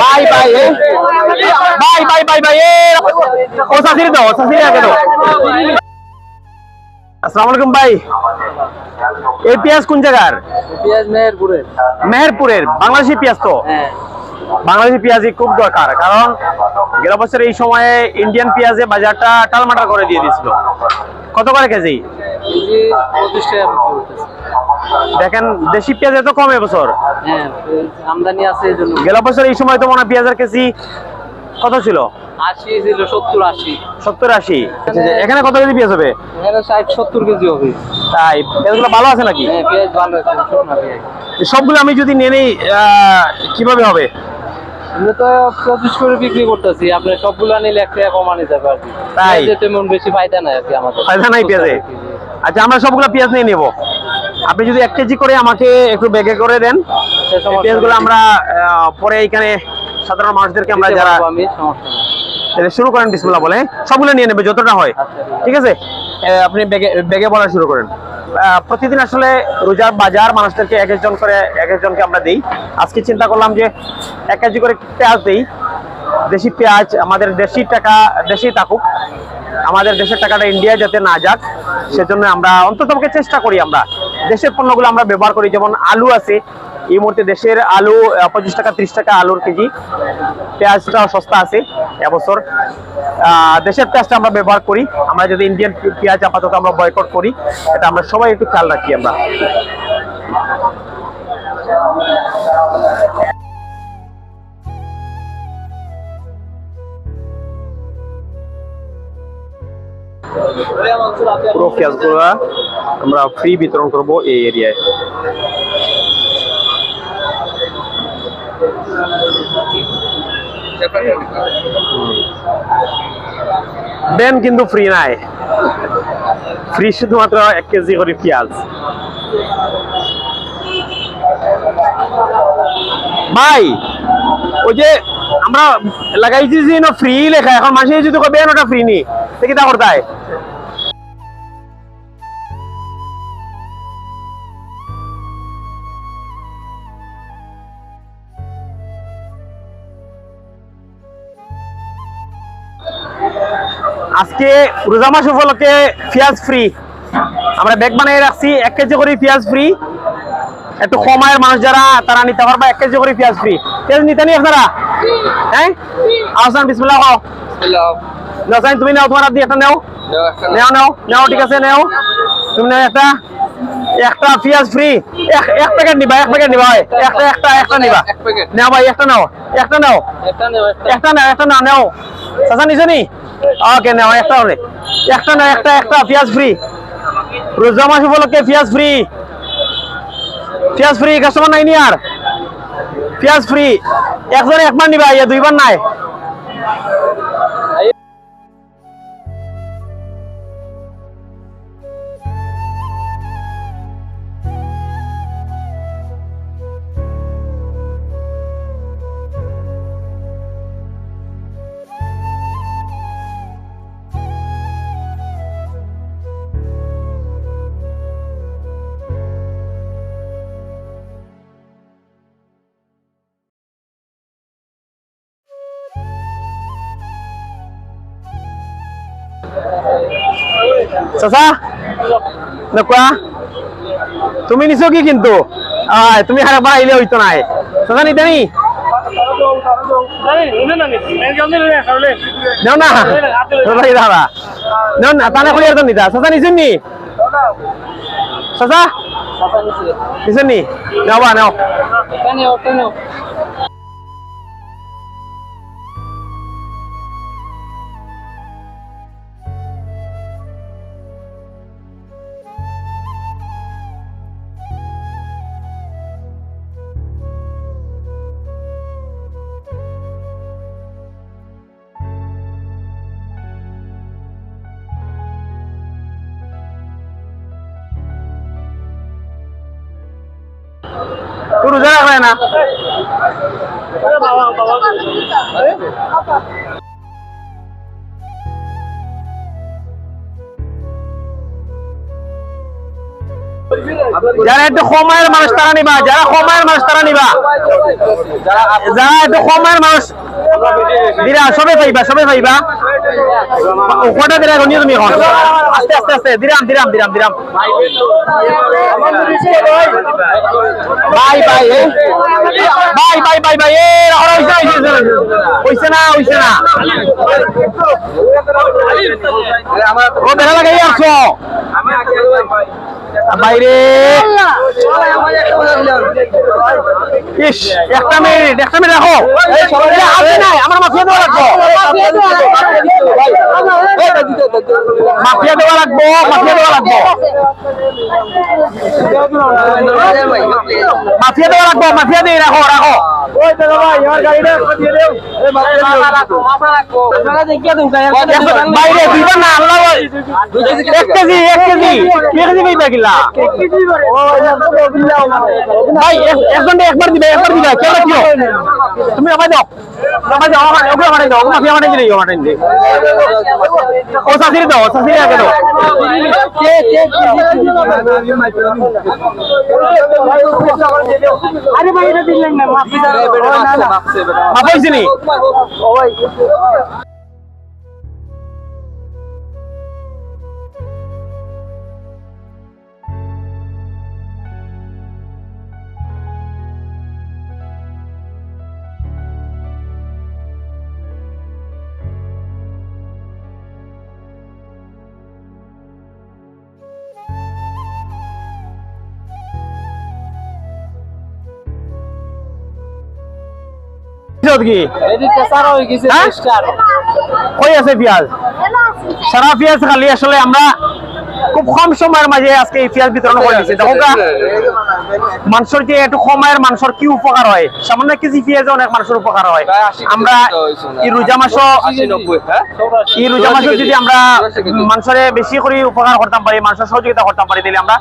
ভাই ভাই ভাই ভাই ভাই ভাই ও সাসিরে দাও সাসিরে আগে দাও আসসালামু আলাইকুম ভাই। এই পেঁয়াজ কোন জায়গার? পেঁয়াজ মেহেরপুরের। মেহেরপুরের। বাংলাদেশি পেঁয়াজ তো? হ্যাঁ। বাংলাদেশি পেঁয়াজই খুব দরকার কারণ গেল বছর এই সময়ে ইন্ডিয়ান পেঁয়াজে বাজারটা টালমাটাল করে দিয়ে দিয়েছিল। কত করে কেজি? পঁচিশ টাকা দেখেন দেশি পেঁয়াজ এত কম এবছর হ্যাঁ আমদানি আছে এই জন্য। গেল বছর এই সময় তো মনে হয় পেঁয়াজের কেজি কত ছিল? আশি ছিল সত্তর আশি। সত্তর আশি। এখানে কত কেজি পেঁয়াজ হবে? এখানে ষাট সত্তর কেজি হবে। তাই পেঁয়াজগুলো ভালো আছে নাকি? হ্যাঁ পেঁয়াজ ভালো আছে সবগুলো আমি যদি নিয়ে নিই কীভাবে হবে? আমরা তো পঁচিশ করে বিক্রি করতেছি আপনি সবগুলো নিলে এক টাকা কমা নিতে পারবি তাই? তেমন বেশি ফায়দা নাই আর কি আমাদের। ফায়দা নাই পেঁয়াজে? আচ্ছা আমরা সবগুলো পেঁয়াজ নিয়ে নেব। আপনি যদি এক কেজি করে আমাকে একটু ব্যাগে করে দেন এই পেঁয়াজগুলো আমরা পরে এখানে সাধারণ মানুষদেরকে আমরা যারা তাহলে শুরু করেন বিসমুল্লাহ বলে সবগুলো নিয়ে নেবে যতটা হয়। আচ্ছা, ঠিক আছে। আপনি ব্যাগে ব্যাগে বলা শুরু করেন। প্রতিদিন আসলে রোজার বাজার মানুষদেরকে এক একজন করে এক একজনকে আমরা দিই। আজকে চিন্তা করলাম যে এক কেজি করে পেঁয়াজ দিই। দেশি পেঁয়াজ আমাদের দেশি টাকা দেশেই থাকুক। আমাদের দেশের টাকাটা ইন্ডিয়া যাতে না যাক সেজন্য আমরা অন্তত চেষ্টা করি আমরা। দেশের পণ্যগুলো আমরা ব্যবহার করি, যেমন আলু আছে। এই মুহূর্তে দেশের আলু পঁচিশ টাকা, ত্রিশ টাকা আলুর কেজি। পেঁয়াজটাও সস্তা আছে এবছর। দেশের পেঁয়াজটা আমরা ব্যবহার করি। আমরা যদি ইন্ডিয়ান পেঁয়াজ আপাতত আমরা বয়কট করি, এটা আমরা সবাই একটু খেয়াল রাখি আমরা। পুরো পেঁয়াজগুলো আমরা ফ্রি বিতরণ করব এই এরিয়ায় দেন কিন্তু ফ্রি নাই। ফ্রি শুধুমাত্র এক কেজি করে পেঁয়াজ। ভাই, ওই যে আমরা লাগাইছি যে ফ্রি লেখা, এখন মাসে যদি কবে ওটা ফ্রি নি। সে কি তা করতায়? আজকে রোজা মাস উপলক্ষে পেঁয়াজ ফ্রি আমরা ব্যাগ বানিয়ে রাখছি এক কেজি করে পেঁয়াজ ফ্রি একটু কমায়ের মানুষ যারা তারা নিতে পারবে এক কেজি করে পেঁয়াজ ফ্রি পেঁয়াজ নিতে নি আপনারা? হ্যাঁ? আহসান বিসমুল্লাহ নাসাইন তুমি নাও তোমার দিয়ে একটা নাও। নাও নাও। নাও ঠিক আছে নাও। তুমি নাও একটা। একটা পেঁয়াজ ফ্রি এক এক প্যাকেট নিবা এক প্যাকেট নিবা ভাই একটা একটা একটা নিবা। এক প্যাকেট নাও ভাই একটা নাও। একটা নাও। একটা নেব একটা। একটা না একটা না নাও। চাচা নিছো নি? ওকে নাও একটা হলে একটা না একটা একটা পেঁয়াজ ফ্রি রোজা মাস উপলক্ষে পেঁয়াজ ফ্রি পেঁয়াজ ফ্রি কাস্টমার নাই নি আর পেঁয়াজ ফ্রি একজনে একবার নিবা ইয়া দুইবার নাই। চাচা নকুয়া তুমি নিছো কি কিন্তু? আয় তুমি হারে বাড়াইলে হইতো নাই। চাচা, নিতে নি? নেও না। নেও না তানে খুলি আর নিতা। চাচা নিছেন নি? চাচা নিছেন নি? নেও বা নেও তুই না। যারা একটু সময়ের মানুষ, তারা নিবা। যারা সময়ের মানুষ, তারা নিবা। যারা একটু সময়ের মানুষ দিরা সবে পাইবা সবে পাইবা। কটা দিরা নিয়ে তুমি এখন। আস্তে আস্তে আস্তে দিরাম দিরাম দিরাম দিরাম বাই bye bye bye bye bye এ হইছে না হইছে না। ও দেখা লাগাই আসছো বাইরে। ইস একটা মিনিট একটা মিনিট রাখো। এ, নাই আমার মাফিয়া দেওয়া লাগবো। মাফিয়া দেওয়া লাগবো মাফিয়া দেওয়া লাগবো। মাফিয়া দেওয়া লাগবো মাফিয়া দিয়ে রাখো রাখো। বাইরে দিবা না আল্লাহ এক কেজি এক কেজি এক কেজি ভাই এক- একজন একবার দিবে একবার দিবে কেউ কিও তুমি আমায় দাও আমায় দাও আমায় ওগুলো আমায় দাও মাফিয়া আমায় দিলে আমায় দিলে ও সাসিরে দাও সাসিরে আগে দাও আরে ভাই এটা দিলেন না মাফি মাফ হয়েছে নি? কিসত কি? সারা হয়ে কই আছে পেঁয়াজ। সারা পেঁয়াজ খালি আসলে আমরা খুব কম সময়ের মাঝে আজকে এই পেঁয়াজ বিতরণ করে দিচ্ছি দেখো মানুষের যে একটু সময়ের মানুষের কি উপকার হয়? সামান্য কেজি পেঁয়াজে অনেক মানুষের উপকার হয়। আমরা এই রোজা মাসও এই রোজা মাসে যদি আমরা মানুষের বেশি করে উপকার করতাম পারি মানুষের সহযোগিতা করতাম পারি তাহলে আমরা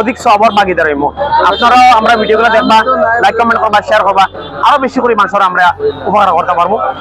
অধিক সবর ভাগিদার হইব আপনারাও আমরা ভিডিওগুলো দেখবা লাইক কমেন্ট করবা শেয়ার করবা আরও বেশি করে মানুষের আমরা উপকার করতে পারব।